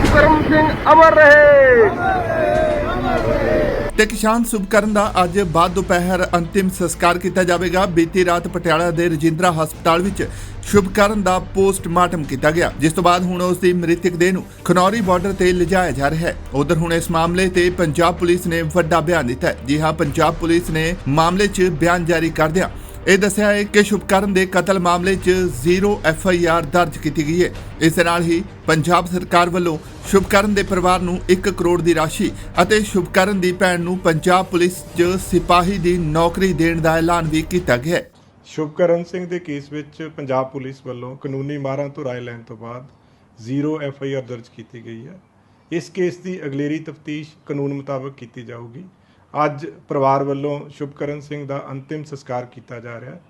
ਸੁਖਕਰਮ ਸਿੰਘ ਅਮਰ ਰਹੇ। ਤੇ ਕਿਸਾਨ ਸੁਭਕਰਨ ਦਾ ਅੱਜ ਬਾਅਦ ਦੁਪਹਿਰ ਅੰਤਿਮ ਸੰਸਕਾਰ ਕੀਤਾ ਜਾਵੇਗਾ। ਬੀਤੀ ਰਾਤ ਪਟਿਆਲਾ ਦੇ ਰਜਿੰਦਰਾ ਹਸਪਤਾਲ ਵਿੱਚ ਸ਼ੁਭਕਰਨ ਦਾ ਪੋਸਟਮਾਰਟਮ ਕੀਤਾ ਗਿਆ। ਜਿਸ ਤੋਂ ਬਾਅਦ ਹੁਣ ਉਸ ਦੀ ਮ੍ਰਿਤਕ ਦੇਹ ਨੂੰ ਖਨੌਰੀ ਬਾਰਡਰ ਤੇ ਲਿਜਾਇਆ ਜਾ ਰਿਹਾ ਹੈ। ਉਧਰ ਹੁਣ ਇਸ ਮਾਮਲੇ ਤੇ ਪੰਜਾਬ ਪੁਲਿਸ ਨੇ ਵੱਡਾ ਬਿਆਨ ਦਿੱਤਾ ਜੀ ਹਾਂ, ਪੰਜਾਬ ਪੁਲਿਸ ਨੇ ਮਾਮਲੇ 'ਚ ਬਿਆਨ ਜਾਰੀ ਕਰਦਿਆਂ ਇਹ ਦੱਸਿਆ ਹੈ ਕਿ ਸ਼ੁਭਕਰਨ ਦੇ ਕਤਲ ਮਾਮਲੇ 'ਚ ਜ਼ੀਰੋ ਐਫ ਆਈ ਆਰ ਦਰਜ ਕੀਤੀ ਗਈ ਹੈ। ਇਸ ਨਾਲ ਹੀ ਪੰਜਾਬ ਸਰਕਾਰ ਵੱਲੋਂ ਸ਼ੁਭਕਰਨ ਦੇ ਪਰਿਵਾਰ ਨੂੰ 1 ਕਰੋੜ ਦੀ ਰਾਸ਼ੀ ਅਤੇ ਸ਼ੁਭਕਰਨ ਦੀ ਭੈਣ ਨੂੰ ਪੰਜਾਬ ਪੁਲਿਸ 'ਚ ਸਿਪਾਹੀ ਦੀ ਨੌਕਰੀ ਦੇਣ ਦਾ ਐਲਾਨ ਵੀ ਕੀਤਾ ਗਿਆ ਹੈ। ਸ਼ੁਭਕਰਨ ਸਿੰਘ ਦੇ ਕੇਸ ਵਿੱਚ ਪੰਜਾਬ ਪੁਲਿਸ ਵੱਲੋਂ ਕਾਨੂੰਨੀ ਮਾਰਾਂ ਤੋਂ ਰਾਏ ਲੈਣ ਤੋਂ ਬਾਅਦ ਜ਼ੀਰੋ ਐਫ ਆਈ ਆਰ ਦਰਜ ਕੀਤੀ ਗਈ ਹੈ। ਇਸ ਕੇਸ ਦੀ ਅਗਲੇਰੀ ਤਫਤੀਸ਼ ਕਾਨੂੰਨ ਮੁਤਾਬਕ ਕੀਤੀ ਜਾਊਗੀ। ਅੱਜ ਪਰਿਵਾਰ ਵੱਲੋਂ ਸ਼ੁਭਕਰਨ ਸਿੰਘ ਦਾ ਅੰਤਿਮ ਸੰਸਕਾਰ ਕੀਤਾ ਜਾ ਰਿਹਾ ਹੈ।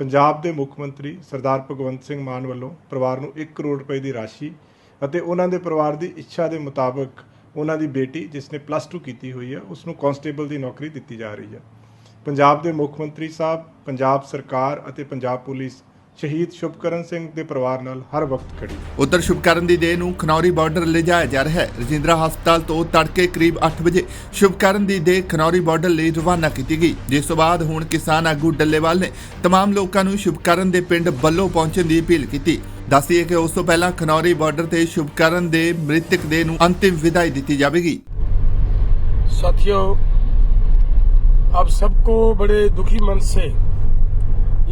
ਪੰਜਾਬ ਦੇ ਮੁੱਖ ਮੰਤਰੀ ਸਰਦਾਰ ਭਗਵੰਤ ਸਿੰਘ ਮਾਨ ਵੱਲੋਂ ਪਰਿਵਾਰ ਨੂੰ 1 ਕਰੋੜ ਰੁਪਏ ਦੀ ਰਾਸ਼ੀ ਅਤੇ ਉਹਨਾਂ ਦੇ ਪਰਿਵਾਰ ਦੀ ਇੱਛਾ ਦੇ ਮੁਤਾਬਕ ਉਹਨਾਂ ਦੀ ਬੇਟੀ, ਜਿਸ ਨੇ ਪਲੱਸ 2 ਕੀਤੀ ਹੋਈ ਹੈ, ਉਸ ਨੂੰ ਕਾਂਸਟੇਬਲ ਦੀ ਨੌਕਰੀ ਦਿੱਤੀ ਜਾ ਰਹੀ ਹੈ। ਪੰਜਾਬ ਦੇ ਮੁੱਖ ਮੰਤਰੀ ਸਾਹਿਬ, ਪੰਜਾਬ ਸਰਕਾਰ ਅਤੇ ਪੰਜਾਬ ਪੁਲਿਸ ਸ਼ਹੀਦ ਸ਼ੁਭਕਰਨ ਸਿੰਘ ਦੇ ਪਰਿਵਾਰ ਨਾਲ ਹਰ ਵਕਤ ਖੜੀ ਹੈ ਉਧਰ ਸ਼ੁਭਕਰਨ ਦੀ ਦੇਹ ਨੂੰ ਖਨੌਰੀ ਬਾਰਡਰ ਲਿਜਾਇਆ ਜਾ ਰਿਹਾ ਹੈ ਰਜਿੰਦਰਾ ਹਸਪਤਾਲ ਤੋਂ ਤੜਕੇ ਕਰੀਬ 8 ਵਜੇ ਸ਼ੁਭਕਰਨ ਦੀ ਦੇਹ ਖਨੌਰੀ ਬਾਰਡਰ ਲਈ ਰਵਾਨਾ ਕੀਤੀ ਗਈ ਜਿਸ ਤੋਂ ਬਾਅਦ ਹੁਣ ਕਿਸਾਨ ਆਗੂ ਡੱਲੇਵਾਲ ਨੇ तमाम ਲੋਕਾਂ ਨੂੰ ਸ਼ੁਭਕਰਨ ਦੇ ਪਿੰਡ ਬੱਲੋ ਪਹੁੰਚਣ ਦੀ ਅਪੀਲ ਕੀਤੀ ਦੱਸੀਏ ਕਿ ਉਸ ਤੋਂ ਪਹਿਲਾਂ ਖਨੌਰੀ ਬਾਰਡਰ ਤੇ ਸ਼ੁਭਕਰਨ ਦੇ ਮ੍ਰਿਤਕ ਦੇਹ ਨੂੰ ਅੰਤਿਮ ਵਿਦਾਈ ਦਿੱਤੀ ਜਾਵੇਗੀ साथियों अब सबको बड़े दुखी मन से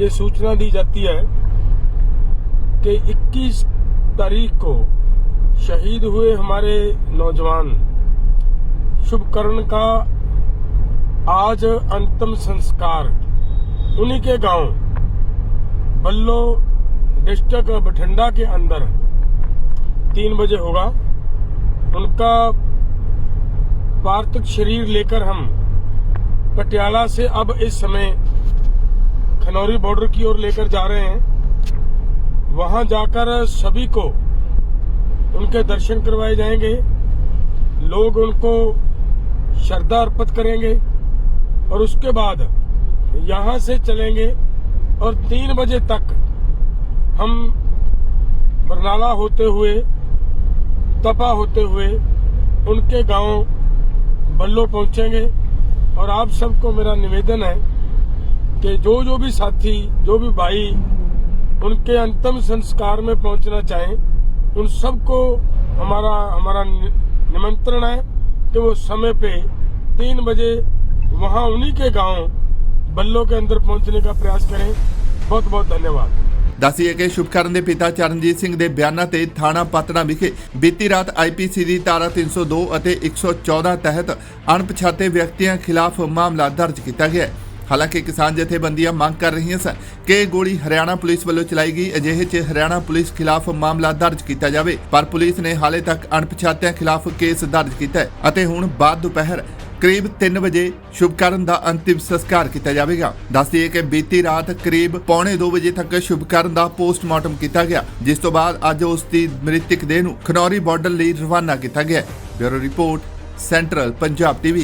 ये सूचना दी जाती है कि 21 तारीख को शहीद हुए हमारे नौजवान शुभकर्ण का आज अंतिम संस्कार उन्हीं के गाँव बल्लो डिस्ट्रिक्ट बठिंडा के अंदर तीन बजे होगा। उनका पार्थिव शरीर लेकर हम पटियाला से अब इस समय खनौरी बॉर्डर की ओर लेकर जा रहे हैं। वहाँ जाकर सभी को उनके दर्शन करवाए जाएँगे। लोग उनको श्रद्धा अर्पित करेंगे और उसके बाद यहाँ से चलेंगे और तीन बजे तक हम बरनाला होते हुए, तपा होते हुए उनके गाँव बल्लो पहुँचेंगे। और आप सबको मेरा निवेदन है कि जो जो भी साथी जो भी भाई उनके अंतिम संस्कार में पहुंचना चाहें उन सबको हमारा हमारा नि- निमंत्रण है कि वो समय पे तीन बजे वहां उन्हीं के गांव बल्लो के अंदर पहुंचने का प्रयास करें बहुत बहुत धन्यवाद ਦੱਸੀਏ ਕਿ ਸ਼ੁਭਕਰਨ ਦੇ ਪਿਤਾ ਚਰਨਜੀਤ ਸਿੰਘ ਦੇ ਬਿਆਨਾਂ ਤੇ ਥਾਣਾ ਪਾਤੜਾ ਵਿਖੇ ਬੀਤੀ ਰਾਤ ਆਈਪੀਸੀ ਦੀ ਧਾਰਾ 302 ਅਤੇ 114 ਤਹਿਤ ਅਣਪਛਾਤੇ ਵਿਅਕਤੀਆਂ ਖਿਲਾਫ ਮਾਮਲਾ ਦਰਜ ਕੀਤਾ ਗਿਆ ਹੈ ਹਾਲਾਂਕਿ ਕਿਸਾਨ ਜਥੇਬੰਦੀਆਂ ਮੰਗ ਕਰ ਰਹੀਆਂ ਸਨ ਕਿ ਇਹ ਗੋਲੀ ਹਰਿਆਣਾ ਪੁਲਿਸ ਵੱਲੋਂ ਚਲਾਈ ਗਈ। ਅਜਿਹੇ 'ਚ ਹਰਿਆਣਾ ਪੁਲਿਸ ਖਿਲਾਫ ਮਾਮਲਾ ਦਰਜ ਕੀਤਾ ਜਾਵੇ। ਪਰ ਪੁਲਿਸ ਨੇ ਹਾਲੇ ਤੱਕ ਅਣਪਛਾਤਿਆਂ ਖਿਲਾਫ ਕੇਸ ਦਰਜ ਕੀਤਾ ਹੈ ਅਤੇ ਹੁਣ ਬਾਅਦ ਦੁਪਹਿਰ ਕਰੀਬ 3 ਵਜੇ ਸ਼ੁਭਕਰਨ ਦਾ ਅੰਤਿਮ ਸੰਸਕਾਰ ਕੀਤਾ ਜਾਵੇਗਾ। ਦੱਸਦੀਏ ਕਿ ਬੀਤੀ ਰਾਤ ਕਰੀਬ ਪੌਣੇ 2 ਵਜੇ ਤੱਕ ਸ਼ੁਭਕਰਨ ਦਾ ਪੋਸਟਮਾਰਟਮ ਕੀਤਾ ਗਿਆ, ਜਿਸ ਤੋਂ ਬਾਅਦ ਅੱਜ ਉਸ ਦੀ ਮ੍ਰਿਤਕ ਦੇਹ ਨੂੰ ਖਨੌਰੀ ਬਾਰਡਰ ਲਈ ਰਵਾਨਾ ਕੀਤਾ ਗਿਆ bureau report, central Punjab TV.